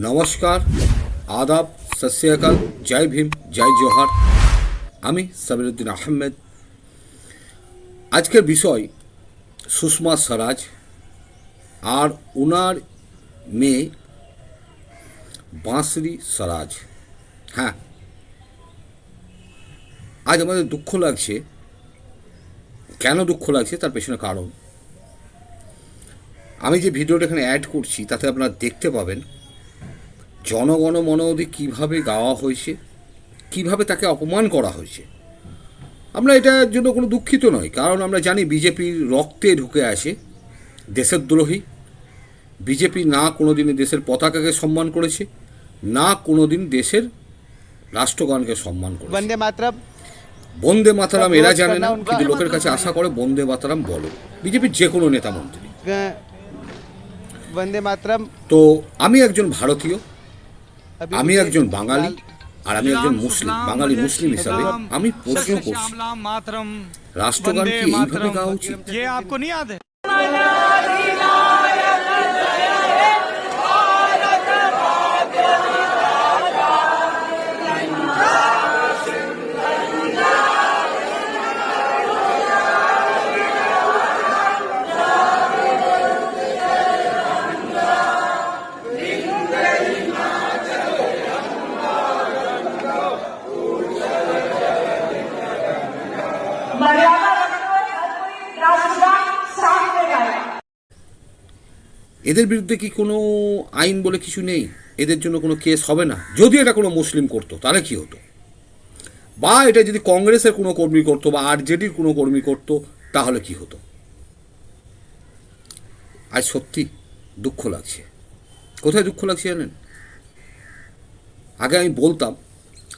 নমস্কার, আদাব সত্যকাল জয় ভীম, জয় জোহার। আমি সাবিরুদ্দিন আহমেদ। আজকের বিষয় সুষমা স্বরাজ আর ওনার মেয়ে বাঁশরি স্বরাজ। হ্যাঁ। আজ আমাদের দুঃখ লাগছে। কেন দুঃখ লাগছে তার পেছনে কারণ? আমি যে ভিডিওটা এখানে অ্যাড করছি, তাতে আপনারা দেখতে পাবেন। জনগণ মন অধি কীভাবে গাওয়া হয়েছে কীভাবে তাকে অপমান করা হয়েছে আমরা এটার জন্য কোনো দুঃখিত নয় কারণ আমরা জানি বিজেপির রক্তে ঢুকে আসে দেশদ্রোহী বিজেপি না কোনো দিনই দেশের পতাকাকে সম্মান করেছে না কোনো দিন দেশের রাষ্ট্রগানকে সম্মান করেছে। বন্দে মাতরম। বন্দে মাতারাম এরা জানে না কিন্তু লোকের কাছে আশা করে বন্দে মাতারাম বলো। বিজেপির যে কোনো নেতা মন্ত্রী। বন্দে মাতরম। তো আমি একজন ভারতীয় আমি একজন বাঙালি আর আমি একজন মুসলিম বাঙালি মুসলিম হিসাবে আমি প্রশ্ন করছি। রাষ্ট্রগান কি এইভাবে গাওয়া উচিত এদের বিরুদ্ধে কি কোনো আইন বলে কিছু নেই? এদের জন্য কোনো কেস হবে না? যদি এটা কোনো মুসলিম করতো, তাহলে কি হতো? বা এটা যদি কংগ্রেসের কোনো কর্মী করতো বা আরজেডির কোনো কর্মী করতো, তাহলে কি হতো? আজ সত্যি দুঃখ লাগছে। কোথায় দুঃখ লাগছে জানেন? আগে আমি বলতাম,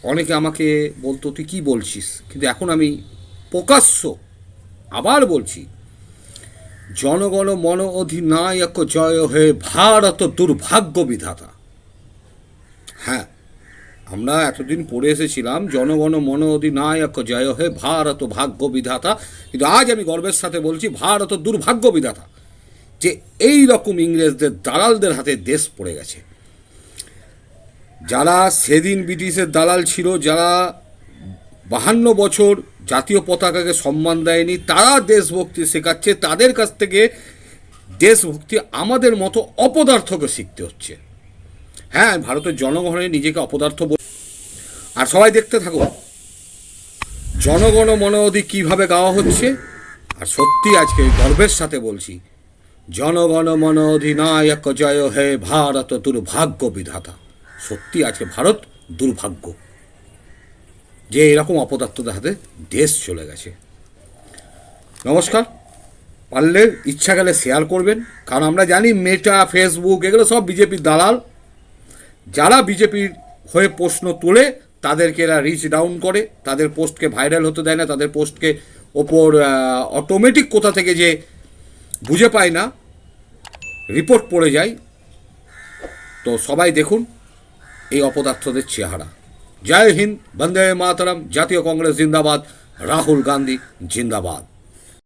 অনেকে আমাকে বলতো, তুই কি বলছিস? কিন্তু এখন আমি প্রকাশ্য আবার বলছি জনগণ মন অধিনায়ক জয় হে ভারত দুর্ভাগ্য বিধাতা। হ্যাঁ আমরা এতদিন পড়ে এসেছিলাম, জনগণ মন অধিনায়ক জয় হে ভারত ভাগ্য বিধাতা। কিন্তু আজ আমি গর্বের সাথে বলছি, ভারত দুর্ভাগ্য বিধাতা। যে এই রকম ইংরেজদের, দালালদের হাতে দেশ পড়ে গেছে। যারা সেদিন ব্রিটিশের দালাল ছিল, যারা বাহান্ন বছর জাতীয় পতাকাকে সম্মান দেয়নি, তারা দেশভক্তি শেখাচ্ছে, তাদের কাছ থেকে দেশভক্তি আমাদের মতো অপদার্থকে শিখতে হচ্ছে। হ্যাঁ ভারতের জনগণের নিজেকে অপদার্থ বল- আর সবাই দেখতে থাকো জনগণ মনোধি কীভাবে গাওয়া হচ্ছে। আর সত্যি আজকে গর্বের সাথে বলছি, জনগণ মন অধিনায়ক জয় হে ভারত দুর্ভাগ্য বিধাতা। সত্যি আজকে ভারত দুর্ভাগ্য। যে এরকম অপদার্থদের হাতে দেশ চলে গেছে। নমস্কার। পারলে ইচ্ছা গেলে শেয়ার করবেন। কারণ আমরা জানি মেটা ফেসবুক এগুলো সব বিজেপির দালাল। যারা বিজেপির হয়ে প্রশ্ন তোলে, তাদেরকে এরা রিচ ডাউন করে। তাদের পোস্টকে ভাইরাল হতে দেয় না। তাদের পোস্টকে ওপর অটোমেটিক কোথা থেকে যে বুঝে পায় না রিপোর্ট পড়ে যায়। তো সবাই দেখুন, এই অপদার্থদের চেহারা। জয় হিন্দ বন্দে মাতরম জাতীয় কংগ্রেস জিন্দাবাদ রাহুল গান্ধী জিন্দাবাদ